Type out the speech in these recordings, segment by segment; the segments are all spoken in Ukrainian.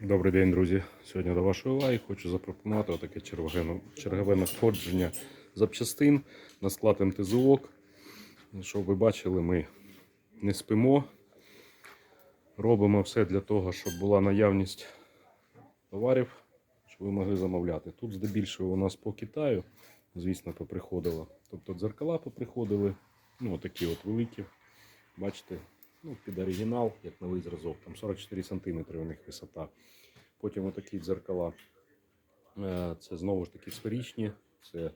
Добрий день, друзі. Сьогодні до вашої уваги хочу запропонувати таке чергове, надходження запчастин на склад МТЗОК. Щоб ви бачили, ми не спимо. Робимо все для того, щоб була наявність товарів, щоб ви могли замовляти. Тут здебільшого у нас по Китаю, звісно, поприходило. Тобто дзеркала поприходили, ну такі от великі. Бачите, ну, під оригінал, як новий зразок, там 44 см у них висота. Потім отакі дзеркала. Е, Це знову ж таки сферичні. Це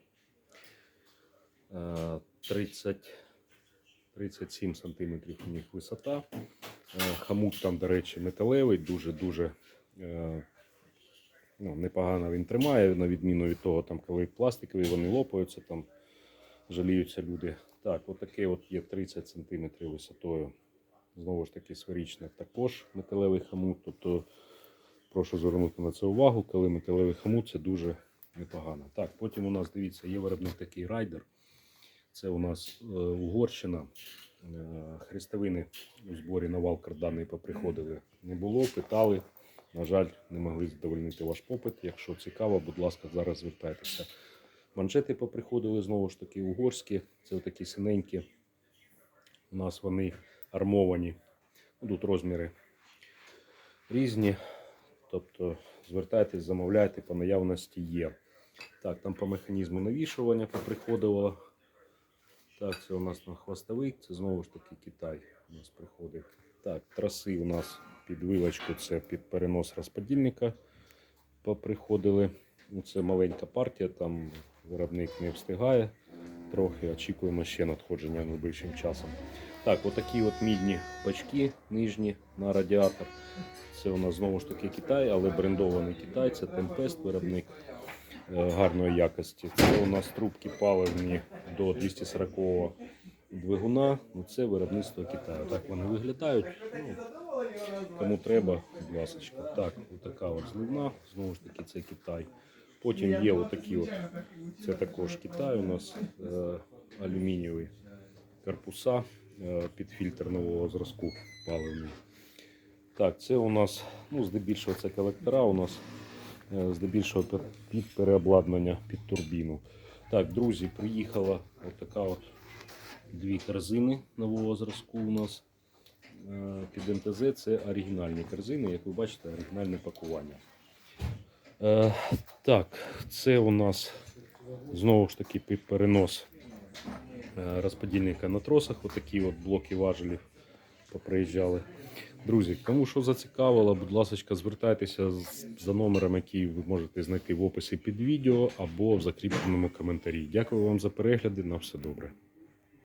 е, 30, 37 см у них висота. Е, Хамут там, до речі, металевий, дуже-дуже е, ну, непогано він тримає, на відміну від того, там, коли пластикові вони лопаються, там жаліються люди. Так, отакий от є 30 см висотою. Знову ж таки, сферичне також металевий хамут. Тобто прошу звернути на це увагу, коли металевий хамут це дуже непогано. Так, потім у нас дивіться, є виробник такий райдер. Це у нас е, Угорщина. Е, хрестовини у зборі на вал карданий поприходили. Не було, питали. На жаль, не могли задовольнити ваш попит. Якщо цікаво, будь ласка, зараз звертайтеся. Манжети поприходили знову ж таки угорські. Це такі синенькі. У нас вони армовані. Тут розміри різні. Тобто звертайтесь, замовляйте, по наявності є. Так, там по механізму навішування поприходило. Так, це у нас на хвостовик, це знову ж таки Китай у нас приходить. Так, траси у нас під вилочку, це під перенос розподільника поприходили. Ну, Це маленька партія, там виробник не встигає. Трохи очікуємо ще надходження найближчим часом. Так, отакі от мідні бачки нижні на радіатор. Це у нас знову ж таки Китай, але брендований Китай, це Tempest виробник е, гарної якості. Це у нас трубки паливні до 240 двигуна. Ну, Це виробництво Китаю. Так вони виглядають. Ну, кому треба, будь ласка. Так, отака от зливна, знову ж таки, це Китай. Потім є отакі от, це також Китай у нас е, алюмінієві корпуса е, під фільтр нового зразку паливний. Так, це у нас, ну, здебільшого це колектора у нас, е, здебільшого під- переобладнання під турбіну. Так, друзі, приїхала отака от дві корзини нового зразку у нас під МТЗ. Це оригінальні корзини, як ви бачите, оригінальне пакування. Е, так, це у нас знову ж таки перенос е, розподільника на тросах. Отакі от блоки важелів поприїжджали. Друзі, кому що зацікавило, будь ласка, звертайтеся за номером, який ви можете знайти в описі під відео або в закріпленому коментарі. Дякую вам за перегляди. На все добре.